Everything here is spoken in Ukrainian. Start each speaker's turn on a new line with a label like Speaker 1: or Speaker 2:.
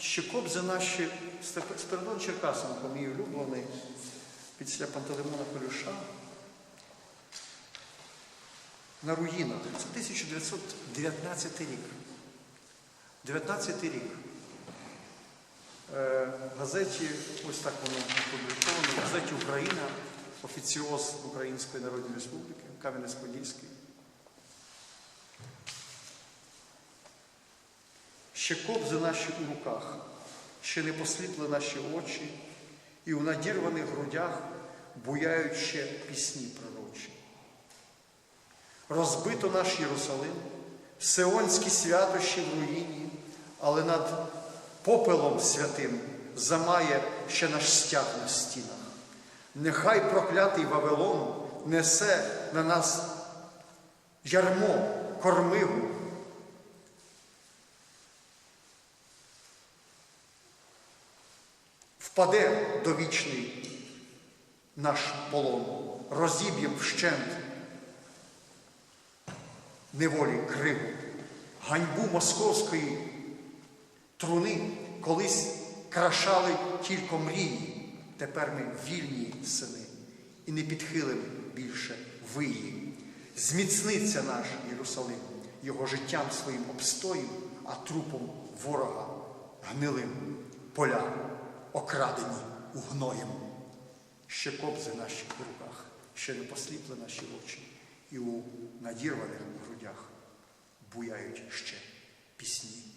Speaker 1: Ще кобзи наші Спиридон Черкасенко, мій улюблений, після Пантелеймона Полюша. На руїнах. Це 1919 рік. 19 рік. Е, газеті, ось так воно опубліковано, газеті Україна, офіціоз Української Народної Республіки, Кам'янець-Подільський. Ще кобзи наші у руках, ще не посліпли наші очі, і у надірваних грудях буяють ще пісні пророчі. Розбито наш Єрусалим, сеонські святощі в руїні, але над попелом святим замає ще наш стяг на стінах. Нехай проклятий Вавилон несе на нас ярмо, кормигу, впаде довічний наш полон, розіб'єм вщент неволі криву, ганьбу московської труни колись крашали тільки мрії, тепер ми вільні сини і не підхилим більше виї. Зміцниться наш Єрусалим його життям своїм обстоєм, а трупом ворога гнилим поля окрадені угноєм. Ще кобзи наші в руках, ще не посліпли наші очі, і у надірваних грудях буяють ще пісні.